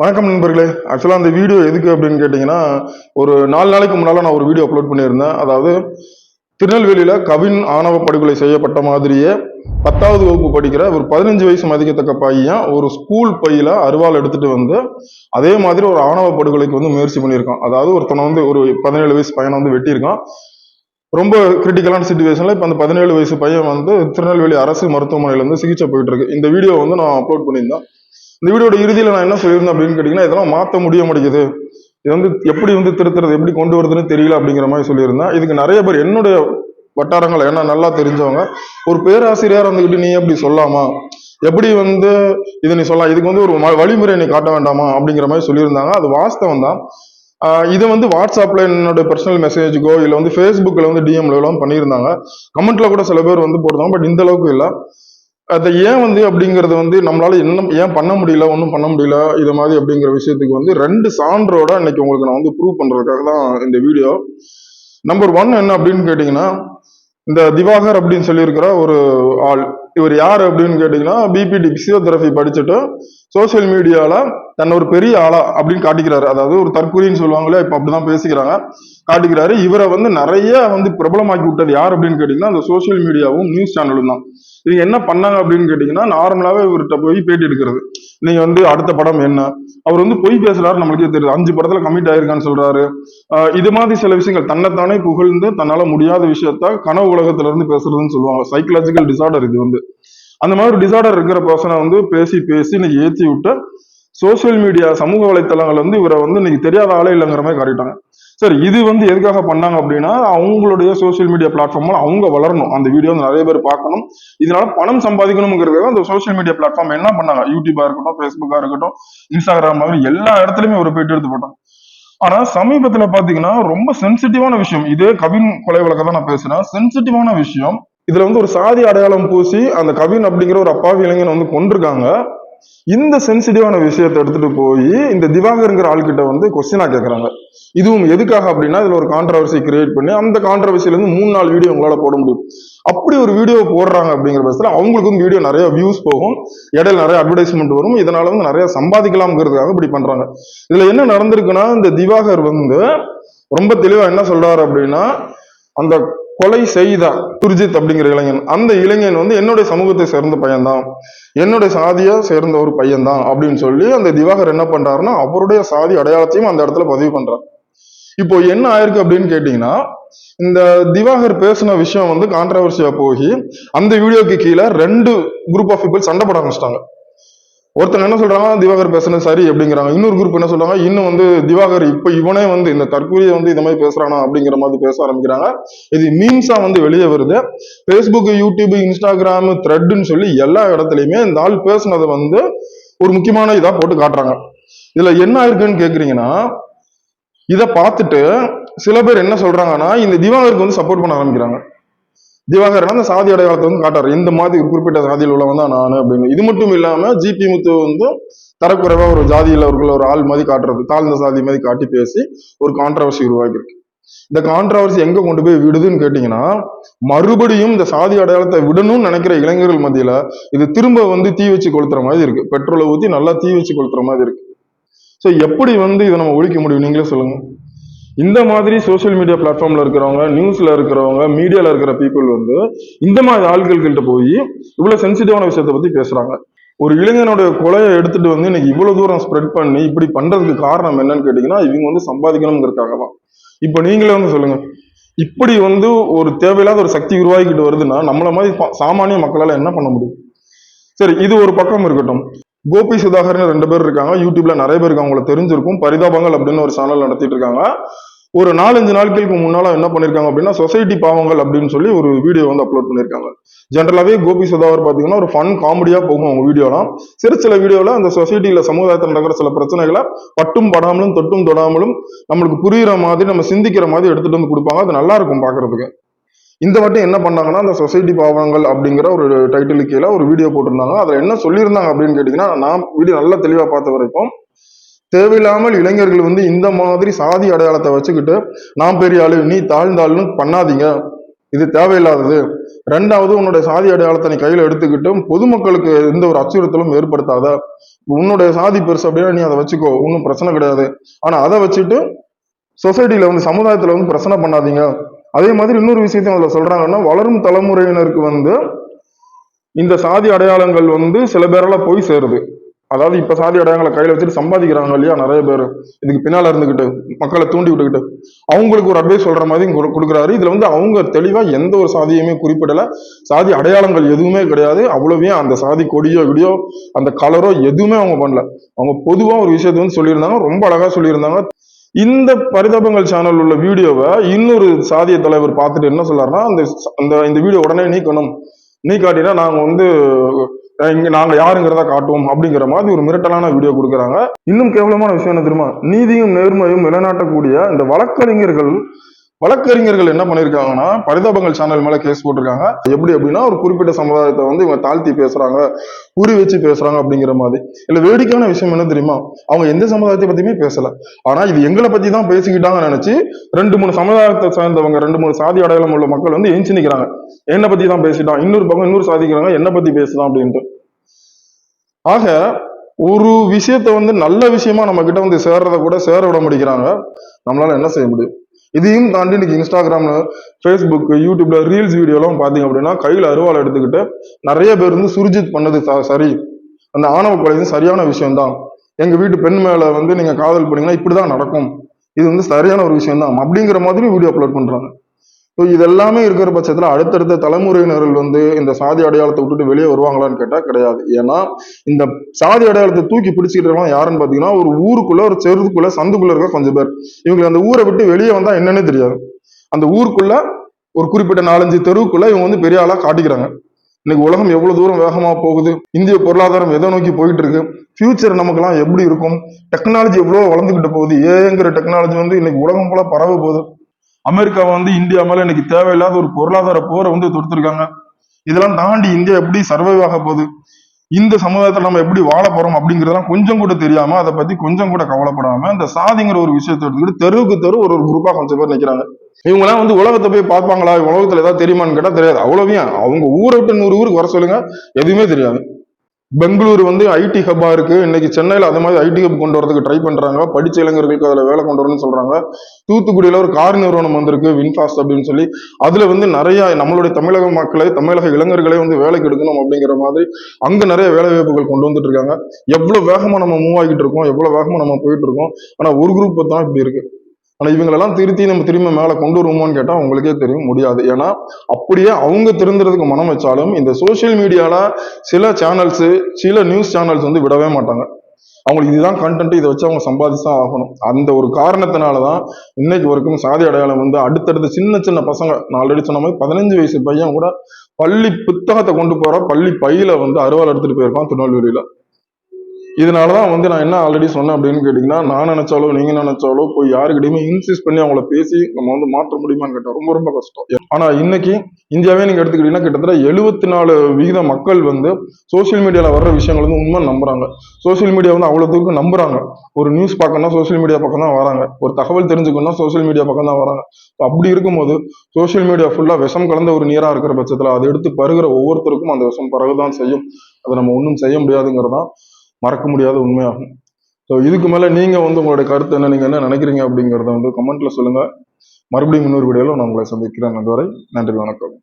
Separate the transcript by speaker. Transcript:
Speaker 1: வணக்கம் நண்பர்களே. ஆக்சுவலாக அந்த வீடியோ எதுக்கு அப்படின்னு கேட்டிங்கன்னா ஒரு நாலு நாளைக்கு முன்னால் நான் ஒரு வீடியோ அப்லோட் பண்ணியிருந்தேன். அதாவது திருநெல்வேலியில் கவின் ஆணவ படுகொலை செய்யப்பட்ட மாதிரியே பத்தாவது வகுப்பு படிக்கிற ஒரு பதினஞ்சு வயசு மதிக்கத்தக்க பையன் ஒரு ஸ்கூல் பையில் அருவாள் எடுத்துகிட்டு வந்து அதே மாதிரி ஒரு ஆணவ படுகொலைக்கு வந்து முயற்சி பண்ணியிருக்கான். அதாவது ஒருத்தனை வந்து ஒரு பதினேழு வயசு பையனை வந்து வெட்டியிருக்கான். ரொம்ப கிரிட்டிக்கலான சுச்சுவேஷனில் இப்போ அந்த பதினேழு வயசு பையன் வந்து திருநெல்வேலி அரசு மருத்துவமனையில் இருந்து சிகிச்சை போயிட்டு இருக்கு. இந்த வீடியோ வந்து நான் அப்லோட் பண்ணியிருந்தேன். இந்த வீடியோட இறுதியில் நான் என்ன சொல்லியிருந்தேன் அப்படின்னு கேட்டிங்கன்னா இதெல்லாம் மாற்ற முடிய மாட்டேங்குது. இது வந்து எப்படி வந்து திருத்துறது எப்படி கொண்டு வருதுன்னு தெரியல அப்படிங்கிற மாதிரி சொல்லியிருந்தேன். இதுக்கு நிறைய பேர் என்னுடைய வட்டாரங்கள் என்ன நல்லா தெரிஞ்சவங்க ஒரு பேராசிரியர் வந்துக்கிட்டு நீ எப்படி சொல்லாமா? எப்படி வந்து இதை நீ சொல்லலாம் இதுக்கு வந்து ஒரு வழிமுறை நீ காட்ட வேண்டாமா? அப்படிங்கிற மாதிரி சொல்லியிருந்தாங்க. அது வாஸ்தவம் தான். ஆஹ் இதை வந்து வாட்ஸ்அப்ல என்னோட பர்சனல் மெசேஜுக்கோ இல்லை வந்து ஃபேஸ்புக்கில் வந்து டிஎம்ல எல்லாம் பண்ணியிருந்தாங்க. கமெண்ட்ல கூட சில பேர் வந்து போடுறாங்க பட் இந்த அளவுக்கு இல்லை. அதை ஏன் வந்து அப்படிங்கிறது வந்து நம்மளால என்ன ஏன் பண்ண முடியல ஒன்றும் பண்ண முடியல இது மாதிரி அப்படிங்கிற விஷயத்துக்கு வந்து ரெண்டு சான்றோட இன்னைக்கு உங்களுக்கு நான் வந்து ப்ரூவ் பண்றதுக்காக தான் இந்த வீடியோ நம்பர் ஒன் என்ன அப்படின்னு கேட்டிங்கன்னா இந்த திவாகர் அப்படின்னு சொல்லியிருக்கிற ஒரு ஆள் இவர் யார் அப்படின்னு கேட்டிங்கன்னா பிபிடி பிசியோதெரபி படிச்சுட்டு சோஷியல் மீடியாவில் தன்னை ஒரு பெரிய ஆளா அப்படின்னு காட்டிக்கிறாரு. அதாவது ஒரு தற்கொலைன்னு சொல்லுவாங்களே இப்போ அப்படிதான் பேசிக்கிறாங்க. காட்டிக்கிறாரு. இவரை வந்து நிறைய வந்து பிரபலமாக்கி விட்டது யார் அப்படின்னு கேட்டீங்கன்னா அந்த சோஷியல் மீடியாவும் நியூஸ் சேனலும் தான். இது என்ன பண்ணாங்க அப்படின்னு கேட்டிங்கன்னா நார்மலாவே இவர்கிட்ட போய் பேட்டி எடுக்கிறது. நீங்க வந்து அடுத்த படம் என்ன? அவர் வந்து பொய் பேசுறாரு நம்மளுக்கே தெரியுது. அஞ்சு படத்துல கமிட் ஆயிருக்கான்னு சொல்றாரு. ஆஹ் இது மாதிரி சில விஷயங்கள் தன்னைத்தானே புகழ்ந்து தன்னால முடியாத விஷயத்த கனவு உலகத்துல இருந்து பேசுறதுன்னு சொல்லுவாங்க. சைக்கலாஜிக்கல் டிசார்டர் இது வந்து. அந்த மாதிரி ஒரு டிசார்டர் இருக்கிற பர்சனை வந்து பேசி பேசி இன்னைக்கு ஏற்றி விட்டு சோஷியல் மீடியா சமூக வலைத்தளங்கள் வந்து இவரை வந்து இன்னைக்கு தெரியாத ஆளே இல்லைங்கிற மாதிரி காட்டிட்டாங்க. சரி இது வந்து எதுக்காக பண்ணாங்க அப்படின்னா அவங்களுடைய சோஷியல் மீடியா பிளாட்ஃபார்ம்ல அவங்க வளரணும். அந்த வீடியோ வந்து நிறைய பேர் பார்க்கணும். இதனால பணம் சம்பாதிக்கணுங்கிறதுக்காக அந்த சோஷியல் மீடியா பிளாட்ஃபார்ம் என்ன பண்ணாங்க? யூடியூபா இருக்கட்டும் ஃபேஸ்புக்கா இருக்கட்டும் இன்ஸ்டாகிராம் இருக்கட்டும் எல்லா இடத்துலயுமே ஒரு போயிட்டு எடுத்து போட்டாங்க. ஆனா சமீபத்துல பாத்தீங்கன்னா ரொம்ப சென்சிட்டிவான விஷயம் இதே கவின் கொலை வழக்க தான் நான் பேசுறேன். சென்சிட்டிவான விஷயம் இதுல வந்து ஒரு சாதி அடையாளம் பூசி அந்த கவின் அப்படிங்கிற ஒரு அப்பாவி இளைஞன் வந்து கொண்டிருக்காங்க இந்த சென்சிட்டிவான விஷயத்தை எடுத்துட்டு போய் இந்த திவாகருங்கிற ஆள்கிட்ட வந்து கொஸ்டினா கேட்கறாங்க இதுவும் எதுக்காக அப்படின்னா இதுல ஒரு கான்ட்ரவர்சி கிரியேட் பண்ணி அந்த கான்ட்ரவர்சில இருந்து மூணு நாலு வீடியோ உங்களால போட முடியும். அப்படி ஒரு வீடியோ போடுறாங்க அப்படிங்கிற பட்சத்தில் அவங்களுக்கு வீடியோ நிறைய வியூஸ் போகும் இடையில நிறைய அட்வர்டைஸ்மெண்ட் வரும் இதனால வந்து நிறைய சம்பாதிக்கலாம்ங்கிறதுக்காக இப்படி பண்றாங்க. இதுல என்ன நடந்திருக்குன்னா இந்த திவாகர் வந்து ரொம்ப தெளிவா என்ன சொல்றாரு அப்படின்னா அந்த கொலை செய்த துர்ஜித் அப்படிங்கிற இளைஞன். அந்த இளைஞன் வந்து என்னுடைய சமூகத்தை சேர்ந்த பையன்தான். என்னுடைய சாதியை சேர்ந்த ஒரு பையன்தான் அப்படின்னு சொல்லி அந்த திவாகர் என்ன பண்றாருன்னா அவருடைய சாதி அடையாளத்தையும் அந்த இடத்துல பதிவு பண்றார். இப்போ என்ன ஆயிருக்கு அப்படின்னு கேட்டீங்கன்னா இந்த திவாகர் பேசின விஷயம் வந்து கான்ட்ரவர்சியா போய் அந்த வீடியோக்கு கீழே ரெண்டு குரூப் ஆஃப் பீப்புள் சண்டை போட ஆரம்பிச்சிட்டாங்க. ஒருத்தங்க என்ன சொல்றாங்க திவாகர் பேசுனது சரி அப்படிங்கிறாங்க. இன்னொரு குரூப் என்ன சொல்றாங்க இன்னும் வந்து திவாகர் இப்ப இவனே வந்து இந்த தற்கொலையை வந்து இந்த மாதிரி பேசுறானா அப்படிங்கிற மாதிரி பேச ஆரம்பிக்கிறாங்க. இது மீம்ஸா வந்து வெளியே வருது. ஃபேஸ்புக் யூடியூப் இன்ஸ்டாகிராம் த்ரெட்னு சொல்லி எல்லா இடத்துலயுமே இந்த ஆள் பேசுனதை வந்து ஒரு முக்கியமான இதா போட்டு காட்டுறாங்க. இதுல என்ன ஆயிருக்குன்னு கேக்குறீங்கன்னா இதை பார்த்துட்டு சில பேர் என்ன சொல்றாங்கன்னா இந்த திவாகருக்கு வந்து சப்போர்ட் பண்ண ஆரம்பிக்கிறாங்க. திவாகரன் அந்த சாதி அடையாளத்தை வந்து காட்டாரு. இந்த மாதிரி ஒரு குறிப்பிட்ட சாதியில் உள்ளவன் தான் நான் அப்படின்னு. இது மட்டும் இல்லாம ஜிபி முத்து வந்து தரக்குறைவா ஒரு ஜாதியில் அவர்கள் ஒரு ஆள் மாதிரி காட்டுறது தாழ்ந்த சாதி மாதிரி காட்டி பேசி ஒரு கான்ட்ரவர்சி உருவாக்கியிருக்கு. இந்த கான்ட்ரவர்சி எங்க கொண்டு போய் விடுதுன்னு கேட்டீங்கன்னா மறுபடியும் இந்த சாதி அடையாளத்தை விடணும்னு நினைக்கிற இளைஞர்கள் மத்தியில இது திரும்ப வந்து தீ வச்சு கொளுத்துற மாதிரி இருக்கு. பெட்ரோலை ஊத்தி நல்லா தீ வச்சு கொளுத்துற மாதிரி இருக்கு. ஸோ எப்படி வந்து இதை நம்ம ஒழிக்க முடியும்? நீங்களே சொல்லுங்க. இந்த மாதிரி சோஷியல் மீடியா பிளாட்ஃபார்ம்ல இருக்கிறவங்க நியூஸ்ல இருக்கிறவங்க மீடியால இருக்கிற பீப்புள் வந்து இந்த மாதிரி ஆட்கள்கிட்ட போய் இவ்வளவு சென்சிட்டிவான விஷயத்தை பத்தி பேசுறாங்க. ஒரு இளைஞனுடைய கொலையை எடுத்துட்டு வந்து இன்னைக்கு இவ்வளவு தூரம் ஸ்ப்ரெட் பண்ணி இப்படி பண்றதுக்கு காரணம் என்னன்னு கேட்டீங்கன்னா இவங்க வந்து சம்பாதிக்கணுங்கிறதுக்காக தான் இப்போ நீங்களே வந்து சொல்லுங்க. இப்படி வந்து ஒரு தேவையில்லாத ஒரு சக்தி உருவாக்கிட்டு வருதுன்னா நம்மள மாதிரி சாமானிய மக்களால என்ன பண்ண முடியும்? சரி இது ஒரு பக்கம் இருக்கட்டும். கோபி சுதாகர்னு ரெண்டு பேர் இருக்காங்க. யூடியூப்ல நிறைய பேருக்கு அவங்கள தெரிஞ்சிருக்கும். பரிதாபங்கள் அப்படின்னு ஒரு சேனல் நடத்திட்டு இருக்காங்க. ஒரு நாலஞ்சு நாட்களுக்கு முன்னால என்ன பண்ணிருக்காங்க அப்படின்னா சொசைட்டி பாவங்கள் அப்படின்னு சொல்லி ஒரு வீடியோ வந்து அப்லோட் பண்ணிருக்காங்க. ஜென்ரலாவே கோபி சுதாகர் பாத்தீங்கன்னா ஒரு ஃபன் காமெடியா போகும் அவங்க வீடியோலாம் சிறு சில வீடியோல அந்த சொசைட்டியில் சமுதாயத்தில் நடக்கிற சில பிரச்சனைகளை பட்டும் படாமலும் தொட்டும் தொடாமலும் நம்மளுக்கு புரியுற மாதிரி நம்ம சிந்திக்கிற மாதிரி எடுத்துட்டு வந்து கொடுப்பாங்க. அது நல்லா இருக்கும் பாக்குறதுக்கு. இந்த வாட்டி என்ன பண்ணாங்கன்னா அந்த சொசைட்டி பாவங்கள் அப்படிங்கிற ஒரு டைட்டில் கீழே ஒரு வீடியோ போட்டிருந்தாங்க. அதில் என்ன சொல்லியிருந்தாங்க அப்படின்னு கேட்டிங்கன்னா நான் வீடியோ நல்லா தெளிவாக பார்த்த வரைக்கும் தேவையில்லாமல் இளைஞர்கள் வந்து இந்த மாதிரி சாதி அடையாளத்தை வச்சுக்கிட்டு நான் பெரிய ஆளு நீ தாழ்ந்தாள்னு பண்ணாதீங்க. இது தேவையில்லாதது. ரெண்டாவது உன்னுடைய சாதி அடையாளத்தை நீ கையில் எடுத்துக்கிட்டு பொதுமக்களுக்கு எந்த ஒரு அச்சுறுத்தலும் ஏற்படுத்தாத. உன்னுடைய சாதி பெருசு அப்படின்னா நீ அதை வச்சுக்கோ. ஒன்றும் பிரச்சனை கிடையாது. ஆனால் அதை வச்சுட்டு சொசைட்டியில் வந்து சமுதாயத்தில் வந்து பிரச்சனை பண்ணாதீங்க. அதே மாதிரி இன்னொரு விஷயத்தையும் அதில் சொல்றாங்கன்னா வளரும் தலைமுறையினருக்கு வந்து இந்த சாதி அடையாளங்கள் வந்து சில பேரெல்லாம் போய் சேருது. அதாவது இப்ப சாதி அடையாளங்களை கையில வச்சுட்டு சம்பாதிக்கிறாங்க இல்லையா நிறைய பேர். இதுக்கு பின்னால இருந்துகிட்டு மக்களை தூண்டி விட்டுக்கிட்டு. அவங்களுக்கு ஒரு அட்வைஸ் சொல்ற மாதிரி கொடுக்குறாரு. இதுல வந்து அவங்க தெளிவா எந்த ஒரு சாதியுமே குறிப்பிடல. சாதி அடையாளங்கள் எதுவுமே கிடையாது. அவ்வளோவே அந்த சாதி கொடியோ இடியோ அந்த கலரோ எதுவுமே அவங்க பண்ணல. அவங்க பொதுவா ஒரு விஷயத்தை வந்து சொல்லியிருந்தாங்க. ரொம்ப அழகா சொல்லியிருந்தாங்க. இந்த பரிதாபங்கள் சேனல் உள்ள வீடியோவை இன்னொரு சாதிய தலைவர் பார்த்துட்டு என்ன சொல்றாருன்னா அந்த அந்த இந்த வீடியோ உடனே நீக்கணும். நீ காட்டினா நாங்க வந்து இங்க நாங்க யாருங்கிறத காட்டுவோம் அப்படிங்கிற மாதிரி ஒரு மிரட்டலான வீடியோ கொடுக்குறாங்க. இன்னும் கேவலமான விஷயம் என்ன தெரியுமா? நீதியும் நேர்மையும் நிலைநாட்டக்கூடிய இந்த வழக்கறிஞர்கள் வழக்கறிஞர்கள் என்ன பண்ணியிருக்காங்கன்னா பரிதாபங்கள் சேனல் மேல கேஸ் போட்டிருக்காங்க. எப்படி அப்படின்னா ஒரு குறிப்பிட்ட சமுதாயத்தை வந்து இவங்க தாழ்த்தி பேசுறாங்க உரி வச்சு பேசுறாங்க அப்படிங்கிற மாதிரி. இல்ல வேடிக்கையான விஷயம் என்ன தெரியுமா? அவங்க எந்த சமுதாயத்தை பத்தியுமே பேசல. ஆனா இது எங்களை பத்தி தான் பேசிக்கிட்டாங்க நினைச்சு ரெண்டு மூணு சமுதாயத்தை சேர்ந்தவங்க ரெண்டு மூணு சாதி அடையாளம் உள்ள மக்கள் வந்து எஞ்சி நிக்கிறாங்க. என்னை பத்தி தான் பேசிட்டான். இன்னொரு பக்கம் இன்னொரு சாதிக்கிறாங்க என்னை பத்தி பேசுதான் அப்படின்ட்டு. ஆக ஒரு விஷயத்த வந்து நல்ல விஷயமா நம்ம கிட்ட வந்து சேர்றத கூட சேர விட முடிக்கிறாங்க நம்மளால என்ன செய்ய முடியும்? இதையும் தாண்டி இன்னைக்கு இன்ஸ்டாகிராம்ல ஃபேஸ்புக் யூடியூப்ல ரீல்ஸ் வீடியோலாம் பாத்தீங்க அப்படின்னா கையில அருவாள் எடுத்துக்கிட்டு நிறைய பேர் வந்து சுர்ஜித் பண்ணது சரி. அந்த ஆணவ கொலை சரியான விஷயம்தான். எங்க வீட்டு பெண் மேல வந்து நீங்க காதல் பண்ணீங்கன்னா இப்படிதான் நடக்கும். இது வந்து சரியான ஒரு விஷயம் தான் அப்படிங்கிற மாதிரி வீடியோ அப்லோட் பண்றாங்க. ஸோ இதெல்லாமே இருக்கிற பட்சத்தில் அடுத்தடுத்த தலைமுறையினர்கள் வந்து இந்த சாதி அடையாளத்தை விட்டுட்டு வெளியே வருவாங்களான்னு கேட்டால் கிடையாது. ஏன்னா இந்த சாதி அடையாளத்தை தூக்கி பிடிச்சிக்கிட்டவங்க யாருன்னு பார்த்தீங்கன்னா ஒரு ஊருக்குள்ள ஒரு செருதுக்குள்ள சந்துக்குள்ள இருக்க கொஞ்சம் பேர். இவங்களுக்கு அந்த ஊரை விட்டு வெளியே வந்தால் என்னன்னே தெரியாது. அந்த ஊருக்குள்ள ஒரு குறிப்பிட்ட நாலஞ்சு தெருவுக்குள்ள இவங்க வந்து பெரிய ஆளாக காட்டிக்கிறாங்க. இன்னைக்கு உலகம் எவ்வளவு தூரம் வேகமா போகுது? இந்திய பொருளாதாரம் எதை நோக்கி போயிட்டு இருக்கு ஃபியூச்சர் நமக்கெல்லாம் எப்படி இருக்கும்? டெக்னாலஜி எவ்வளோ வளர்ந்துக்கிட்டு போகுது. ஏங்கிற டெக்னாலஜி வந்து இன்னைக்கு உலகம் போல பரவ போகுது. அமெரிக்கா வந்து இந்தியா மேல இன்னைக்கு தேவையில்லாத ஒரு பொருளாதார போரை வந்து தொடுத்திருக்காங்க. இதெல்லாம் தாண்டி இந்தியா எப்படி சர்வைவ் ஆக போகுது? இந்த சமுதாயத்தில் நம்ம எப்படி வாழ போறோம் அப்படிங்கிறதெல்லாம் கொஞ்சம் கூட தெரியாம அதை பத்தி கொஞ்சம் கூட கவலைப்படாம இந்த சாதிங்கிற ஒரு விஷயத்தை எடுத்துக்கிட்டு தெருவுக்கு தெரு ஒரு ஒரு குரூப்பா கொஞ்சம் பேர் நிக்கிறாங்க. இவங்க எல்லாம் வந்து உலகத்தை போய் பார்ப்பாங்களா? உலகத்துல ஏதாவது தெரியுமான்னு கேட்டா தெரியாது. அவ்வளவையும் அவங்க ஊரை விட்டு நூறு ஊருக்கு வர சொல்லுங்க. எதுவுமே தெரியாது. பெங்களூர் வந்து ஐடி ஹப்பாக இருக்குது இன்னைக்கு சென்னையில் அது மாதிரி ஐடி ஹப் கொண்டு வரதுக்கு ட்ரை பண்ணுறாங்க படித்த இளைஞர்களுக்கு அதில் வேலை கொண்டு வரணும்னு சொல்கிறாங்க தூத்துக்குடியில் ஒரு கார் நிறுவனம் வந்திருக்கு வின்ஃபாஸ்ட் அப்படின்னு சொல்லி. அதில் வந்து நிறையா நம்மளுடைய தமிழக மக்களை தமிழக இளைஞர்களே வந்து வேலைக்கு எடுக்கணும் அப்படிங்கிற மாதிரி அங்கே நிறைய வேலை வாய்ப்புகள் கொண்டு வந்துட்டு இருக்காங்க. வேகமாக நம்ம மூவ் ஆகிட்டு இருக்கோம் எவ்வளோ வேகமாக நம்ம போயிட்டு இருக்கோம். ஆனால் ஒரு குரூப் தான் இப்படி இருக்குது ஆனால் இவங்களெல்லாம் திருத்தி நம்ம திரும்ப மேலே கொண்டு வருவோமான்னு கேட்டால் உங்களுக்கே தெரியும் முடியாது. ஏன்னா அப்படியே அவங்க திருந்துறதுக்கு மனம் வச்சாலும் இந்த சோஷியல் மீடியாவில் சில சேனல்ஸு சில நியூஸ் சேனல்ஸ் வந்து விடவே மாட்டாங்க. அவங்களுக்கு இதுதான் கண்டென்ட் இதை வச்சு அவங்க சம்பாதிச்சுதான் ஆகணும். அந்த ஒரு காரணத்தினால தான் இன்னைக்கு வரைக்கும் சாதி அடையாளம் வந்து அடுத்தடுத்த சின்ன சின்ன பசங்க நான் ஆல்ரெடி சொன்ன மாதிரி பதினஞ்சு வயசு பையன் கூட பள்ளி புத்தகத்தை கொண்டு போகிற பள்ளி பையில வந்து அறுவாள் எடுத்துகிட்டு போயிருக்கான் திருநெல்வேலியில். இதனால தான் வந்து நான் என்ன ஆல்ரெடி சொன்னேன் அப்படின்னு கேட்டிங்கன்னா நான் நினைச்சாலோ நீங்க நினைச்சாலோ போய் யாருக்கிட்டையுமே இன்சிஸ்ட் பண்ணி அவங்கள பேசி நம்ம வந்து மாற்ற முடியுமான்னு கேட்டால் ரொம்ப ரொம்ப கஷ்டம். ஆனால் இன்னைக்கு இந்தியாவே நீங்க எடுத்துக்கிட்டீங்கன்னா கிட்டத்தட்ட எழுபத்தி நாலு விகித மக்கள் வந்து சோஷியல் மீடியாவில் வர்ற விஷயங்கள் வந்து உண்மை நம்புறாங்க. சோஷியல் மீடியா வந்து அவ்வளோ தூரம் நம்புறாங்க. ஒரு நியூஸ் பார்க்கணும்னா சோஷியல் மீடியா பக்கம் தான் வராங்க. ஒரு தகவல் தெரிஞ்சுக்கணும்னா சோஷியல் மீடியா பக்கம் தான் வராங்க. அப்படி இருக்கும்போது சோஷியல் மீடியா ஃபுல்லாக விஷம் கலந்த ஒரு நீராக இருக்கிற பட்சத்தில் அதை எடுத்து பருகிற ஒவ்வொருத்தருக்கும் அந்த விஷம் பரவதான் செய்யும். அதை நம்ம ஒன்றும் செய்ய முடியாதுங்கிறதான் மறக்க முடியாத உண்மையாகும். ஸோ இதுக்கு மேல நீங்க வந்து உங்களுடைய கருத்து என்ன? நீங்க என்ன நினைக்கிறீங்க அப்படிங்கிறத வந்து கமெண்ட்ல சொல்லுங்க. மறுபடியும் இன்னொரு வீடியோவில் நான் உங்களை சந்திக்கிறேன். அதுவரை நன்றி வணக்கம்.